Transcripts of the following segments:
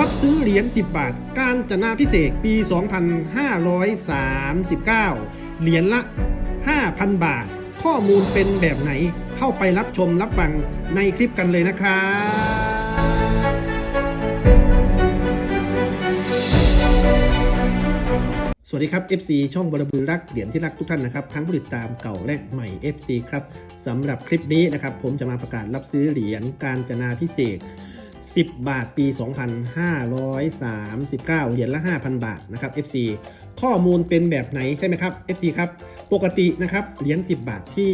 รับซื้อเหรียญ 10 บาท การจนาพิเศษปี 2539 เหรียญละ 5,000 บาท ข้อมูลเป็นแบบไหนเข้าไปรับชมรับฟังในคลิปกันเลยนะครับสวัสดีครับ FC ช่องบรบือรักเหรียญที่รักทุกท่านนะครับทั้งผู้ติดตามเก่าและใหม่ FC ครับสำหรับคลิปนี้นะครับผมจะมาประกาศรับซื้อเหรียญการจนาพิเศษ 10 บาทปี 2539 เหรียญละ 5,000 บาทนะครับ FC ข้อมูลเป็นแบบไหนใช่ไหมครับ FC ครับ ปกตินะครับเหรียญ10 บาทที่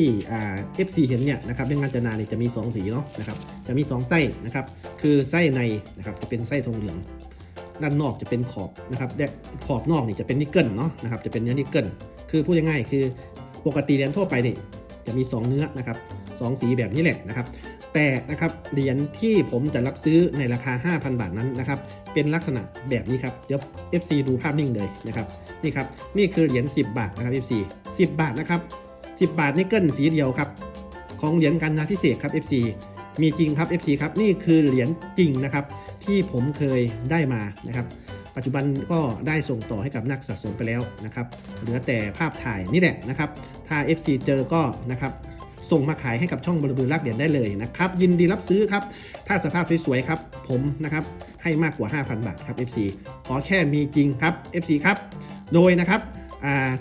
FC เห็นเนี่ยนะครับในงานจนาเนี่ยจะมี 2 สีเนาะนะครับ จะมี 2 ไส้นะครับ คือไส้ในนะครับจะเป็นไส้ทองเหลือง ด้านนอกจะเป็นขอบนะครับขอบนอกนี่จะเป็นนิกเกิลเนาะนะครับ จะเป็นเนื้อนิกเกิล คือพูดง่ายๆคือปกติเหรียญทั่วไปนี่จะมี 2 เนื้อนะครับสองสีแบบนี้แหละนะครับ แต่นะครับเหรียญที่ผมจะรับซื้อในราคา 5,000 บาทนั้นนะครับ เป็นลักษณะแบบนี้ครับเดี๋ยว FC ดูภาพนิ่งเลยนะครับนี่ครับนี่คือเหรียญ10 บาทนะครับ FC 10 บาทนะครับ10 บาทนิกเกิลสีเดียวครับ ของเหรียญกันนาพิเศษครับ FC มีจริงครับ FC ครับนี่คือเหรียญจริงนะครับ ที่ผมเคยได้มานะครับ ปัจจุบันก็ได้ส่งต่อให้กับนักสะสมไปแล้วนะครับเหลือแต่ภาพถ่ายนี่แหละนะครับ ถ้า FC เจอก็นะครับ ส่งมาขายให้กับช่องบริบูรณ์รักเหรียได้เลยนะครับ ยินดีรับซื้อครับ ถ้าสภาพสวยๆครับ ผมนะครับให้มากกว่า 5,000 บาทครับ FC ขอแค่มีจริงครับ FC ครับ โดยนะครับ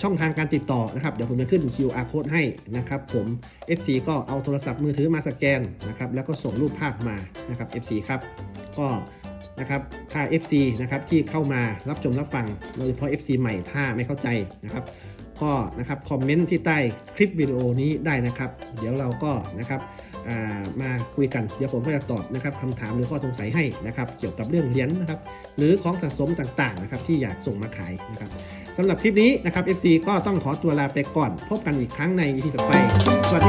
ช่องทางการติดต่อนะครับ เดี๋ยวผมจะขึ้น QR code ให้นะครับผม FC ก็เอาโทรศัพท์มือถือมาสแกนนะครับแล้วก็ส่งรูปภาพมานะครับ FC ครับก็นะครับถ้า FC นะครับที่เข้ามารับชมรับฟังโดยเฉพาะ FC ใหม่ถ้าไม่เข้าใจนะครับ ก็นะครับคอมเมนต์ที่ใต้คลิปวิดีโอนี้ได้นะครับ เดี๋ยวเราก็นะครับามาคุยกันเดี๋ยวผมก็จะตอบนะครับคำถามหรือข้อสงสัยให้นะครับ เกี่ยวกับเรื่องเหรียญนะครับ หรือของสะสมต่างๆนะครับ ที่อยากส่งมาขายนะครับสำหรับคลิปนี้นะครับ FC ก็ต้องขอตัวลาไปก่อน พบกันอีกครั้งใน EP ต่อไปสวัสดี